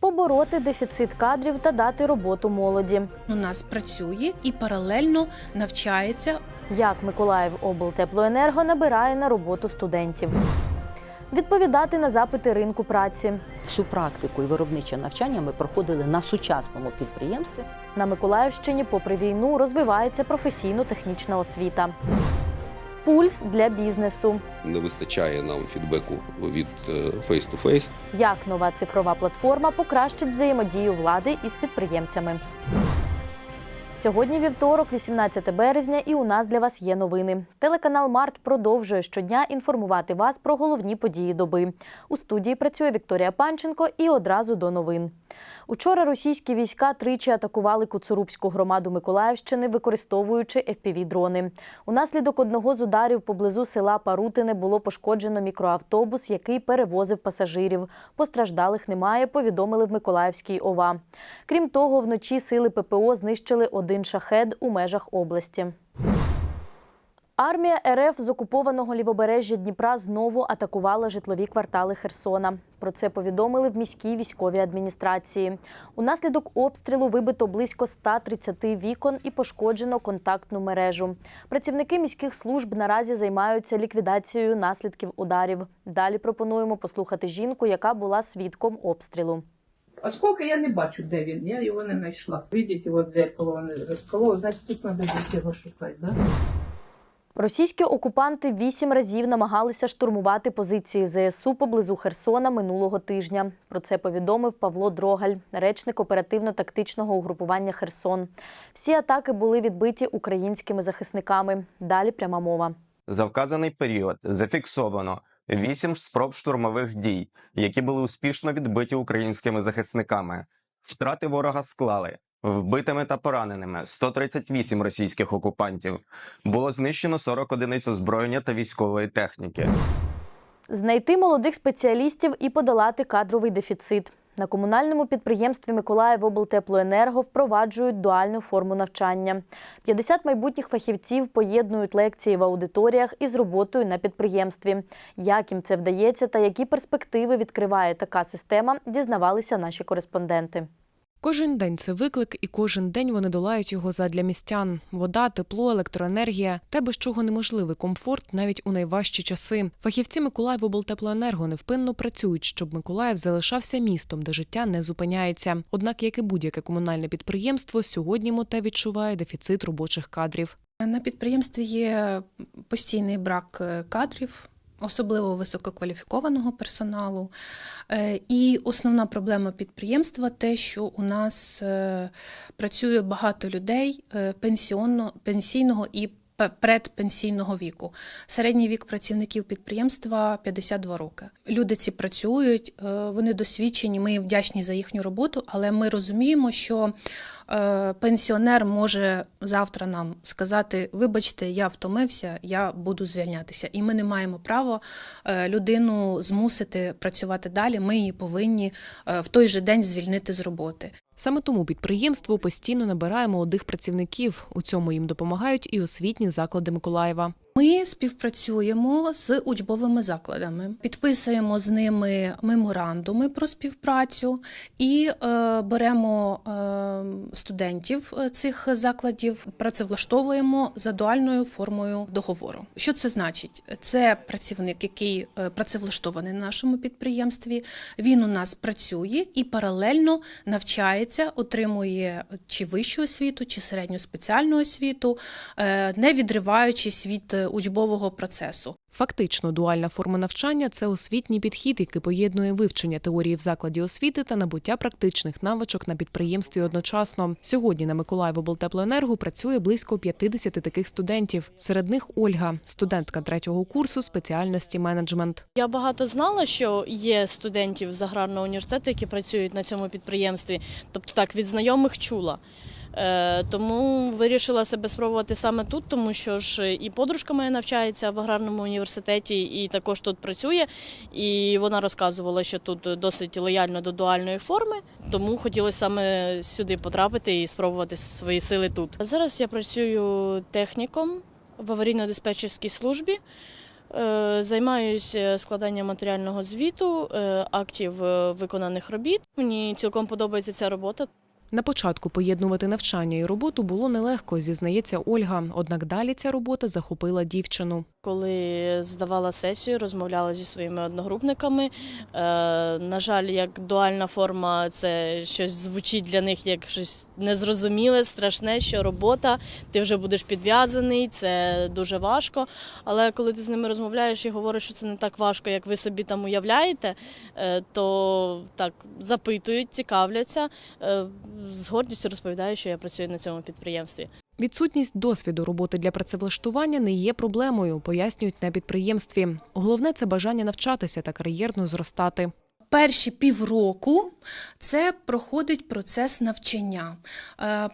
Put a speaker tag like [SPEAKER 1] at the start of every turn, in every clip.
[SPEAKER 1] побороти дефіцит кадрів та дати роботу молоді.
[SPEAKER 2] у нас працює і паралельно навчається
[SPEAKER 1] Як Миколаїв облтеплоенерго набирає на роботу студентів. Відповідати на запити ринку праці.
[SPEAKER 3] Всю практику і виробниче навчання ми проходили на сучасному підприємстві.
[SPEAKER 1] На Миколаївщині, попри війну, розвивається професійно-технічна освіта. Пульс для бізнесу.
[SPEAKER 4] не вистачає нам фідбеку від фейс-ту-фейс.
[SPEAKER 1] Як нова цифрова платформа покращить взаємодію влади із підприємцями. Сьогодні вівторок, 18 березня, і у нас для вас є новини. Телеканал Март продовжує щодня інформувати вас про головні події доби. У студії працює Вікторія Панченко і одразу до новин. Учора російські війська тричі атакували Куцурубську громаду Миколаївщини, використовуючи FPV-дрони. Унаслідок одного з ударів поблизу села Парутине було пошкоджено мікроавтобус, який перевозив пасажирів. Постраждалих немає, повідомили в Миколаївській ОВА. Крім того, вночі сили ППО знищили один шахед у межах області. Армія РФ з окупованого лівобережжя Дніпра знову атакувала житлові квартали Херсона. Про це повідомили в міській військовій адміністрації. Унаслідок обстрілу вибито близько 130 вікон і пошкоджено контактну мережу. Працівники міських служб наразі займаються ліквідацією наслідків ударів. Далі пропонуємо послухати жінку, яка була свідком обстрілу.
[SPEAKER 5] Осколка я не бачу, де він, я його не знайшла. Видите, от дзеркало вони розкололи, значить тут треба десь його шукати, да?
[SPEAKER 1] Російські окупанти вісім разів намагалися штурмувати позиції ЗСУ поблизу Херсона минулого тижня. Про це повідомив Павло Дрогаль, речник оперативно-тактичного угрупування Херсон. Всі атаки були відбиті українськими захисниками. Далі пряма мова.
[SPEAKER 6] За вказаний період зафіксовано вісім спроб штурмових дій, які були успішно відбиті українськими захисниками. Втрати ворога склали вбитими та пораненими 138 російських окупантів. Було знищено 40 одиниць озброєння та військової техніки.
[SPEAKER 1] Знайти молодих спеціалістів і подолати кадровий дефіцит. На комунальному підприємстві Миколаїв облтеплоенерго впроваджують дуальну форму навчання. 50 майбутніх фахівців поєднують лекції в аудиторіях із роботою на підприємстві. Як їм це вдається та які перспективи відкриває така система, дізнавалися наші кореспонденти.
[SPEAKER 7] Кожен день це виклик, і кожен день вони долають його задля містян. Вода, тепло, електроенергія те, без чого неможливий комфорт навіть у найважчі часи. Фахівці Миколаїв облтеплоенерго невпинно працюють, щоб Миколаїв залишався містом, де життя не зупиняється. Однак, як і будь-яке комунальне підприємство, сьогодні моте відчуває дефіцит робочих кадрів.
[SPEAKER 2] на підприємстві є постійний брак е, кадрів. Особливо висококваліфікованого персоналу. Е, І основна проблема підприємства те, що у нас е, працює багато людей е, пенсіонно, пенсійного і предпенсійного віку. Середній вік працівників підприємства 52 роки. Люди ці працюють, е, вони досвідчені, ми вдячні за їхню роботу, але ми розуміємо, що е, пенсіонер може завтра нам сказати: вибачте, я втомився, я буду звільнятися. І ми не маємо права е, людину змусити працювати далі. Ми її повинні в той же день звільнити з роботи.
[SPEAKER 7] Саме тому підприємство постійно набирає молодих працівників. У цьому їм допомагають і освітні заклади Миколаєва.
[SPEAKER 2] Ми співпрацюємо з учбовими закладами, підписуємо з ними меморандуми про співпрацю і е, беремо е, студентів е, цих закладів, працевлаштовуємо за дуальною формою договору. Що це значить? Це працівник, який е, працевлаштований на нашому підприємстві. Він у нас працює і паралельно навчається, отримує чи вищу освіту, чи середню спеціальну освіту, е, не відриваючись від учбового процесу.
[SPEAKER 7] Фактично, дуальна форма навчання це освітній підхід, який поєднує вивчення теорії в закладі освіти та набуття практичних навичок на підприємстві одночасно. Сьогодні на Миколаїв облтеплоенерго працює близько 50 таких студентів. Серед них Ольга, студентка третього курсу спеціальності менеджмент.
[SPEAKER 8] Я багато знала, що є студентів з аграрного університету, які працюють на цьому підприємстві. Тобто так, від знайомих чула. Е, тому вирішила себе спробувати саме тут, тому що ж і подружка моя навчається в аграрному університеті і також тут працює. І вона розказувала, що тут досить лояльно до дуальної форми, тому хотілося саме сюди потрапити і спробувати свої сили тут. Зараз я працюю техніком в аварійно-диспетчерській службі. Е, Займаюся складанням матеріального звіту, е, актів виконаних робіт. Мені цілком подобається ця робота.
[SPEAKER 7] На початку поєднувати навчання і роботу було нелегко, зізнається Ольга. Однак далі ця робота захопила дівчину.
[SPEAKER 8] Коли здавала сесію, розмовляла зі своїми одногрупниками. Е, на жаль, як дуальна форма, це щось звучить для них як щось незрозуміле, страшне, що робота, ти вже будеш підв'язаний, це дуже важко. Але коли ти з ними розмовляєш і говориш, що це не так важко, як ви собі там уявляєте, е, то так запитують, цікавляться. Е, з гордістю розповідаю, що я працюю на цьому підприємстві.
[SPEAKER 7] Відсутність досвіду роботи для працевлаштування не є проблемою, пояснюють на підприємстві. Головне це бажання навчатися та кар'єрно зростати.
[SPEAKER 2] Перші півроку це проходить процес навчання. Е, е,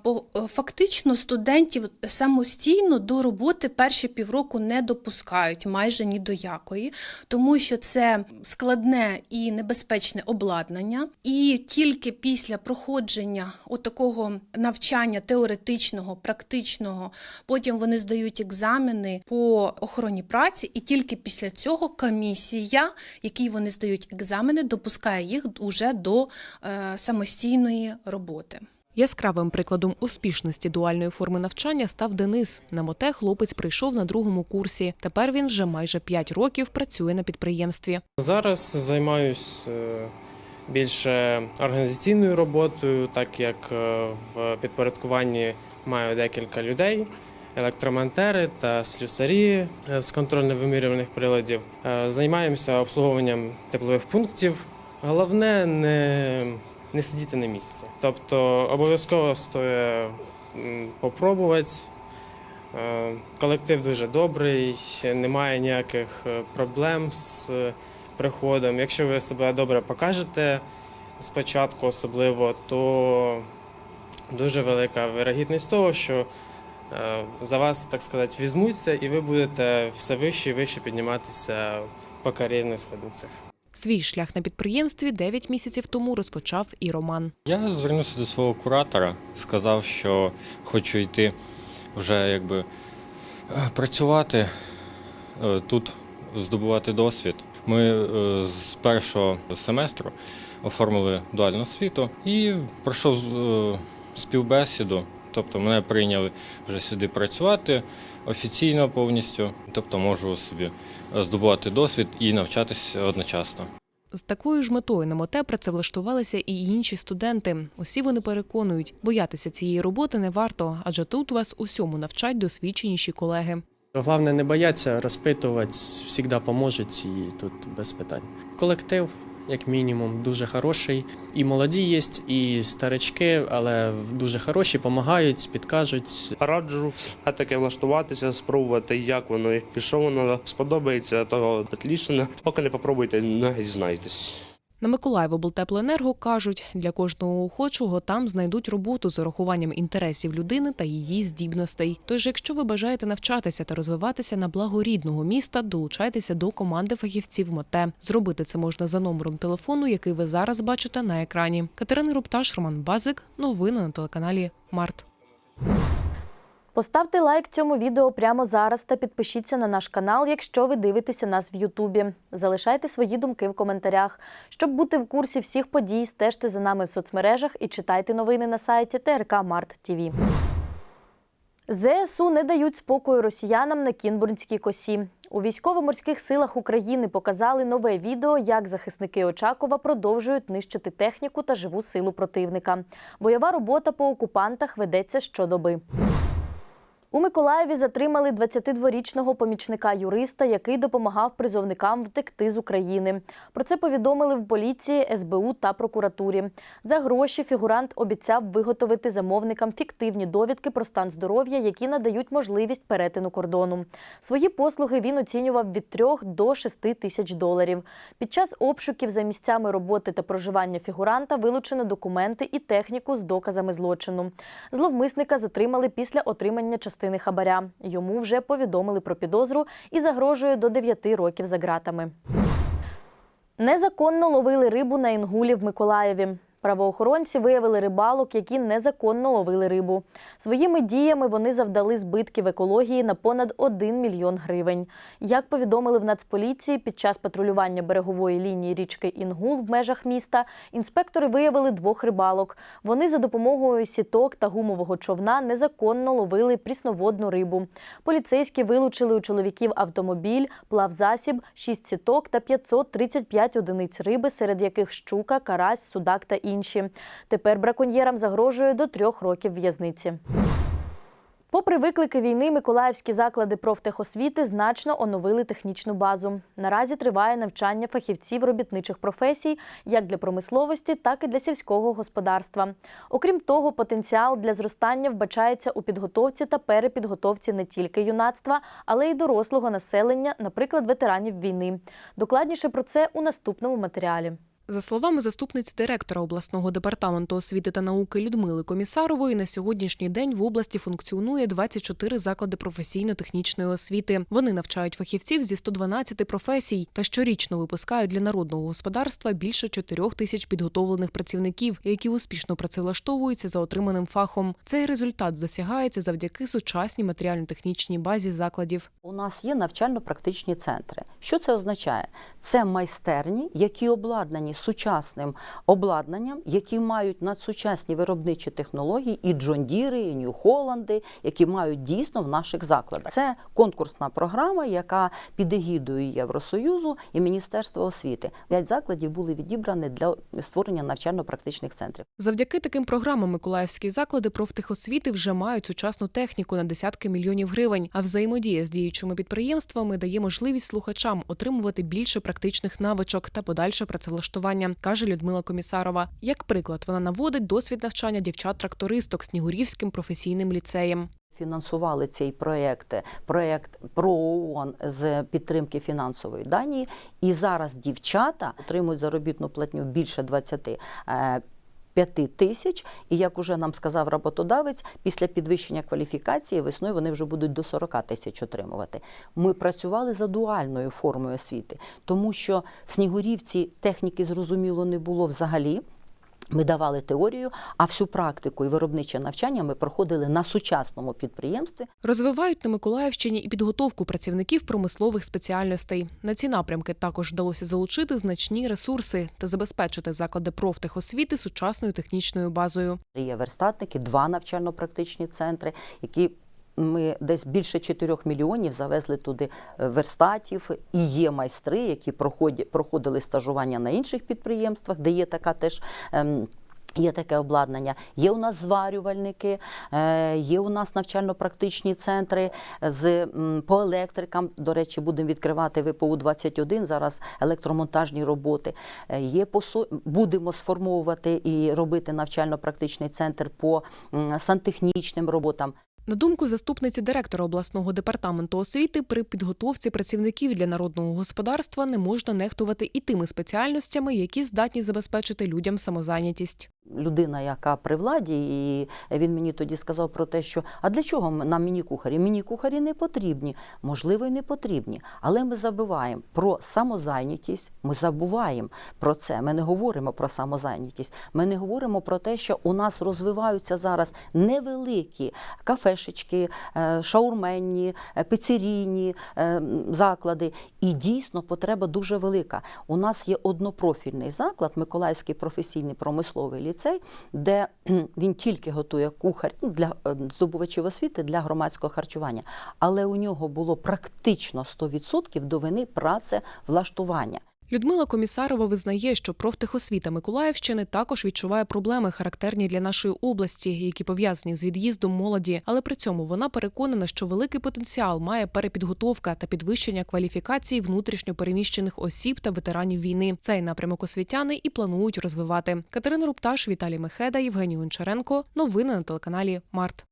[SPEAKER 2] Фактично студентів самостійно до роботи перші півроку не допускають майже ні до якої, тому що це складне і небезпечне обладнання. І тільки після проходження отакого навчання теоретичного, практичного, потім вони здають екзамени по охороні праці, і тільки після цього комісія, якій вони здають екзамени, допускає їх уже до е, самостійної роботи.
[SPEAKER 7] Яскравим прикладом успішності дуальної форми навчання став Денис. На моте хлопець прийшов на другому курсі. Тепер він вже майже 5 років працює на підприємстві.
[SPEAKER 9] Зараз займаюсь е, більше організаційною роботою, так як е, в підпорядкуванні маю декілька людей, електромонтери та слюсарі з контрольно-вимірювальних приладів. Е, Займаємося обслуговуванням теплових пунктів. Головне не, не сидіти на місці. Тобто обов'язково стоїть попробувати. Е, Колектив дуже добрий, немає ніяких е, проблем з е, приходом. Якщо ви себе добре покажете спочатку, особливо, то дуже велика вирогідність того, що за вас, так сказати, візьмуться, і ви будете все вище і вище підніматися по кар'єрних сходинцях.
[SPEAKER 7] Свій шлях на підприємстві 9 місяців тому розпочав і Роман.
[SPEAKER 10] Я звернувся до свого куратора, сказав, що хочу йти вже якби працювати е, тут, здобувати досвід. Ми е, з першого семестру оформили дуальну освіту і пройшов е, співбесіду. Тобто мене прийняли вже сюди працювати офіційно повністю, тобто можу собі здобувати досвід і навчатись одночасно.
[SPEAKER 7] З такою ж метою на моте працевлаштувалися і інші студенти. Усі вони переконують, боятися цієї роботи не варто, адже тут вас усьому навчать досвідченіші колеги.
[SPEAKER 9] Головне не бояться, розпитувати, завжди поможуть і тут без питань. Колектив, як мінімум, дуже хороший. І молоді є, і старички, але дуже хороші, допомагають, підкажуть.
[SPEAKER 11] Раджу все-таки влаштуватися, спробувати, як воно і що воно сподобається, того отлічно. Поки не попробуйте, не дізнаєтесь.
[SPEAKER 7] На Миколаївоблтеплоенерго кажуть, для кожного охочого там знайдуть роботу з урахуванням інтересів людини та її здібностей. Тож, якщо ви бажаєте навчатися та розвиватися на благо рідного міста, долучайтеся до команди фахівців МОТЕ. Зробити це можна за номером телефону, який ви зараз бачите на екрані. Катерина Рупташ, Роман Базик. Новини на телеканалі Март.
[SPEAKER 1] Поставте лайк цьому відео прямо зараз та підпишіться на наш канал, якщо ви дивитеся нас в Ютубі. Залишайте свої думки в коментарях. Щоб бути в курсі всіх подій, стежте за нами в соцмережах і читайте новини на сайті ТРК Март ТІВІ. ЗСУ не дають спокою росіянам на Кінбурнській косі. У військово-морських силах України показали нове відео, як захисники Очакова продовжують нищити техніку та живу силу противника. Бойова робота по окупантах ведеться щодоби. У Миколаєві затримали 22-річного помічника юриста, який допомагав призовникам втекти з України. Про це повідомили в поліції, СБУ та прокуратурі. За гроші фігурант обіцяв виготовити замовникам фіктивні довідки про стан здоров'я, які надають можливість перетину кордону. Свої послуги він оцінював від 3 до 6 тисяч доларів. Під час обшуків за місцями роботи та проживання фігуранта вилучено документи і техніку з доказами злочину. Зловмисника затримали після отримання частини хабаря. Йому вже повідомили про підозру і загрожує до 9 років за ґратами. Незаконно ловили рибу на Інгулі в Миколаєві. Правоохоронці виявили рибалок, які незаконно ловили рибу. Своїми діями вони завдали збитків екології на понад 1 мільйон гривень. Як повідомили в Нацполіції, під час патрулювання берегової лінії річки Інгул в межах міста інспектори виявили двох рибалок. Вони за допомогою сіток та гумового човна незаконно ловили прісноводну рибу. Поліцейські вилучили у чоловіків автомобіль, плавзасіб, 6 сіток та 535 одиниць риби, серед яких щука, карась, судак та інші. Тепер браконьєрам загрожує до трьох років в'язниці. Попри виклики війни, миколаївські заклади профтехосвіти значно оновили технічну базу. Наразі триває навчання фахівців робітничих професій як для промисловості, так і для сільського господарства. Окрім того, потенціал для зростання вбачається у підготовці та перепідготовці не тільки юнацтва, але й дорослого населення, наприклад, ветеранів війни. Докладніше про це у наступному матеріалі.
[SPEAKER 7] За словами заступниці директора обласного департаменту освіти та науки Людмили Комісарової, на сьогоднішній день в області функціонує 24 заклади професійно-технічної освіти. Вони навчають фахівців зі 112 професій та щорічно випускають для народного господарства більше 4 тисяч підготовлених працівників, які успішно працевлаштовуються за отриманим фахом. Цей результат досягається завдяки сучасній матеріально-технічній базі закладів.
[SPEAKER 3] У нас є навчально-практичні центри. Що це означає? Це майстерні, які обладнані сучасним обладнанням, які мають надсучасні виробничі технології, і Джондіри, і Нью-Холланди, які мають дійсно в наших закладах. Це конкурсна програма, яка під егідою Євросоюзу і Міністерства освіти. П'ять закладів були відібрані для створення навчально-практичних центрів.
[SPEAKER 7] Завдяки таким програмам миколаївські заклади профтехосвіти вже мають сучасну техніку на десятки мільйонів гривень. А взаємодія з діючими підприємствами дає можливість слухачам отримувати більше практичних навичок та подальше працевлаштування, каже Людмила Комісарова. Як приклад, вона наводить досвід навчання дівчат-трактористок Снігурівським професійним ліцеєм.
[SPEAKER 3] Фінансували цей проєкт, проєкт про ООН з підтримки фінансової Данії. І зараз дівчата отримують заробітну платню більше 20 е, 5 тисяч, і як уже нам сказав роботодавець, після підвищення кваліфікації весною вони вже будуть до 40 тисяч отримувати. Ми працювали за дуальною формою освіти, тому що в Снігурівці техніки зрозуміло не було взагалі. Ми давали теорію, а всю практику і виробниче навчання ми проходили на сучасному підприємстві.
[SPEAKER 7] Розвивають на Миколаївщині і підготовку працівників промислових спеціальностей. На ці напрямки також вдалося залучити значні ресурси та забезпечити заклади профтехосвіти сучасною технічною базою.
[SPEAKER 3] Є верстатники, два навчально-практичні центри, які ми десь більше 4 мільйонів завезли туди е, верстатів. І є майстри, які проходили стажування на інших підприємствах, де є така теж. Ем, Є таке обладнання. Є у нас зварювальники, е, є у нас навчально-практичні центри з по електрикам. До речі, будемо відкривати ВПУ 21 зараз електромонтажні роботи. Е, Є по будемо сформовувати і робити навчально-практичний центр по сантехнічним роботам.
[SPEAKER 7] На думку заступниці директора обласного департаменту освіти, при підготовці працівників для народного господарства не можна нехтувати і тими спеціальностями, які здатні забезпечити людям самозайнятість.
[SPEAKER 3] Людина, яка при владі, і він мені тоді сказав про те, що а для чого нам міні-кухарі? Міні-кухарі не потрібні, можливо, й не потрібні. Але ми забуваємо про самозайнятість. Ми забуваємо про це. Ми не говоримо про самозайнятість. Ми не говоримо про те, що у нас розвиваються зараз невеликі кафешечки, е, шаурменні, е, пицерійні е, заклади. І дійсно потреба дуже велика. У нас є однопрофільний заклад, Миколаївський професійний промисловий ліцей, де він тільки готує кухар ну, для е, здобувачів освіти для громадського харчування. Але у нього було практично 100% до вини працевлаштування.
[SPEAKER 7] Людмила Комісарова визнає, що профтехосвіта Миколаївщини також відчуває проблеми, характерні для нашої області, які пов'язані з від'їздом молоді. Але при цьому вона переконана, що великий потенціал має перепідготовка та підвищення кваліфікації внутрішньо переміщених осіб та ветеранів війни. Цей напрямок освітяни і планують розвивати. Катерина Рупташ, Віталій Мехеда, Євгеній Гончаренко. Новини на телеканалі Март.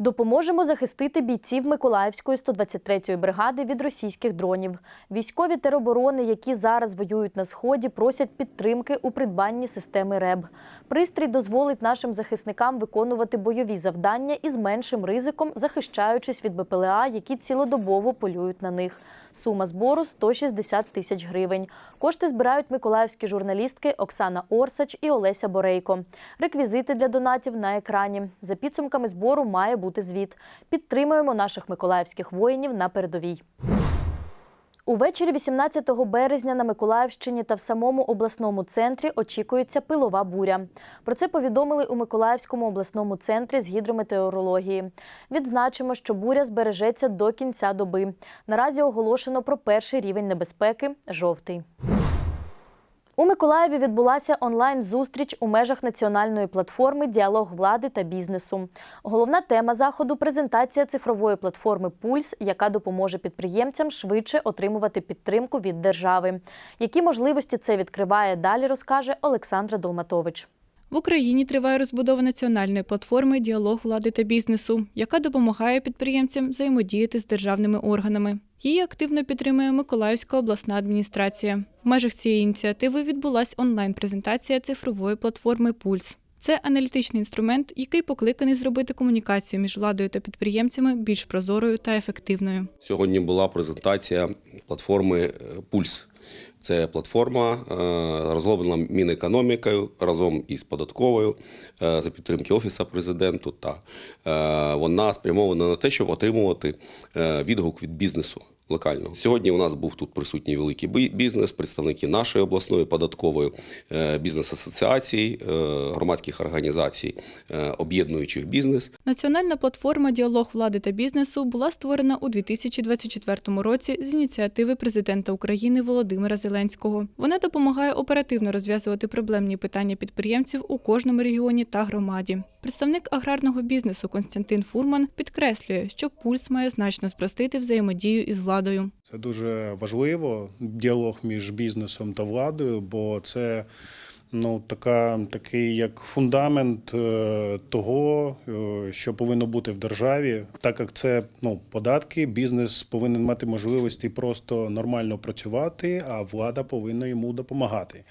[SPEAKER 1] Допоможемо захистити бійців Миколаївської 123-ї бригади від російських дронів. Військові тероборони, які зараз воюють на сході, просять підтримки у придбанні системи РЕБ. Пристрій дозволить нашим захисникам виконувати бойові завдання із меншим ризиком, захищаючись від БПЛА, які цілодобово полюють на них. Сума збору 160 тисяч гривень. Кошти збирають миколаївські журналістки Оксана Орсач і Олеся Борейко. Реквізити для донатів на екрані. За підсумками збору має бути звіт. Підтримуємо наших миколаївських воїнів на передовій. Увечері 18 березня на Миколаївщині та в самому обласному центрі очікується пилова буря. Про це повідомили у Миколаївському обласному центрі з гідрометеорології. Відзначимо, що буря збережеться до кінця доби. Наразі оголошено про перший рівень небезпеки жовтий. У Миколаєві відбулася онлайн-зустріч у межах національної платформи Діалог влади та бізнесу. Головна тема заходу презентація цифрової платформи Пульс, яка допоможе підприємцям швидше отримувати підтримку від держави. Які можливості це відкриває далі, розкаже Олександра Долматович.
[SPEAKER 12] В Україні триває розбудова національної платформи Діалог влади та бізнесу, яка допомагає підприємцям взаємодіяти з державними органами. Її активно підтримує Миколаївська обласна адміністрація. В межах цієї ініціативи відбулася онлайн-презентація цифрової платформи Пульс. Це аналітичний інструмент, який покликаний зробити комунікацію між владою та підприємцями більш прозорою та ефективною.
[SPEAKER 4] Сьогодні була презентація платформи е, Пульс. Це платформа, е, розроблена Мінекономікою разом із податковою е, за підтримки Офісу президенту. Та е, вона спрямована на те, щоб отримувати відгук від бізнесу. Локально сьогодні у нас був тут присутній великий бізнес, представники нашої обласної податкової е, бізнес-асоціацій, е, громадських організацій, е, об'єднуючих бізнес.
[SPEAKER 12] Національна платформа Діалог влади та бізнесу була створена у 2024 році з ініціативи президента України Володимира Зеленського. Вона допомагає оперативно розв'язувати проблемні питання підприємців у кожному регіоні та громаді. Представник аграрного бізнесу Константин Фурман підкреслює, що пульс має значно спростити взаємодію із владою.
[SPEAKER 13] Це дуже важливо діалог між бізнесом та владою, бо це ну така такий як фундамент е, того, е, що повинно бути в державі, так як це ну податки, бізнес повинен мати можливості просто нормально працювати, а влада повинна йому допомагати.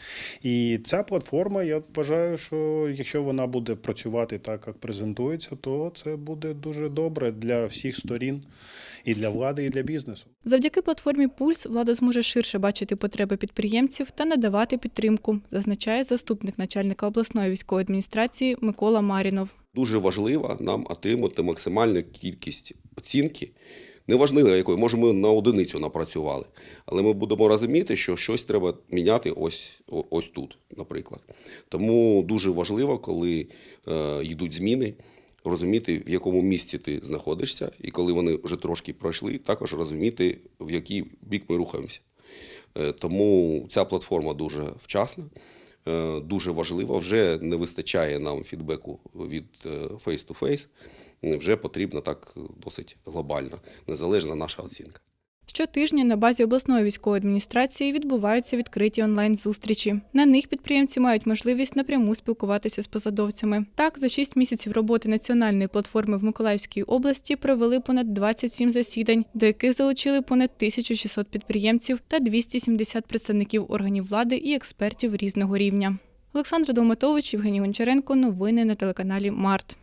[SPEAKER 13] І ця платформа, я вважаю, що якщо вона буде працювати так, як презентується, то це буде дуже добре для всіх сторін, і для влади, і для бізнесу.
[SPEAKER 12] Завдяки платформі Пульс влада зможе ширше бачити потреби підприємців та надавати підтримку, зазначає заступник начальника обласної військової адміністрації Микола Марінов.
[SPEAKER 4] Дуже важливо нам отримати максимальну кількість оцінки. Неважливо, якої, може, ми на одиницю напрацювали, але ми будемо розуміти, що щось треба міняти ось, ось тут, наприклад. Тому дуже важливо, коли е, йдуть зміни, розуміти, в якому місці ти знаходишся, і коли вони вже трошки пройшли, також розуміти, в який бік ми рухаємося. Е, Тому ця платформа дуже вчасна, дуже важлива. Вже не вистачає нам фідбеку від е, face-to-face. Вже потрібна так досить глобальна, незалежна наша оцінка.
[SPEAKER 12] Щотижня на базі обласної військової адміністрації відбуваються відкриті онлайн-зустрічі. На них підприємці мають можливість напряму спілкуватися з посадовцями. Так, за 6 місяців роботи національної платформи в Миколаївській області провели понад 27 засідань, до яких залучили понад 1600 підприємців та 270 представників органів влади і експертів різного рівня. Олександр Долматович, Євгеній Гончаренко. Новини на телеканалі Март.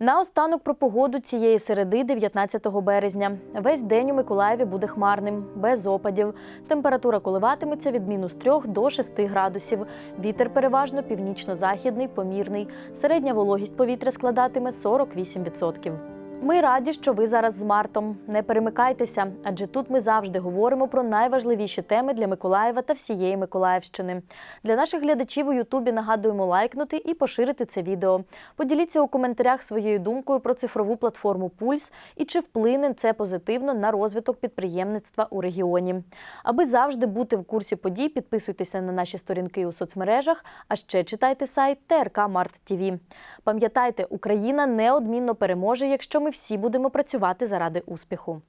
[SPEAKER 1] Наостанок про погоду цієї середи, 19 березня. Весь день у Миколаєві буде хмарним, без опадів. Температура коливатиметься від мінус 3 до 6 градусів. Вітер переважно північно-західний, помірний. Середня вологість повітря складатиме 48%. Ми раді, що ви зараз з Мартом. Не перемикайтеся, адже тут ми завжди говоримо про найважливіші теми для Миколаєва та всієї Миколаївщини. Для наших глядачів у Ютубі нагадуємо лайкнути і поширити це відео. Поділіться у коментарях своєю думкою про цифрову платформу Пульс і чи вплине це позитивно на розвиток підприємництва у регіоні. Аби завжди бути в курсі подій, підписуйтеся на наші сторінки у соцмережах, а ще читайте сайт ТРК Март ТІВІ. Пам'ятайте, Україна неодмінно переможе, якщо ми всі будемо працювати заради успіху.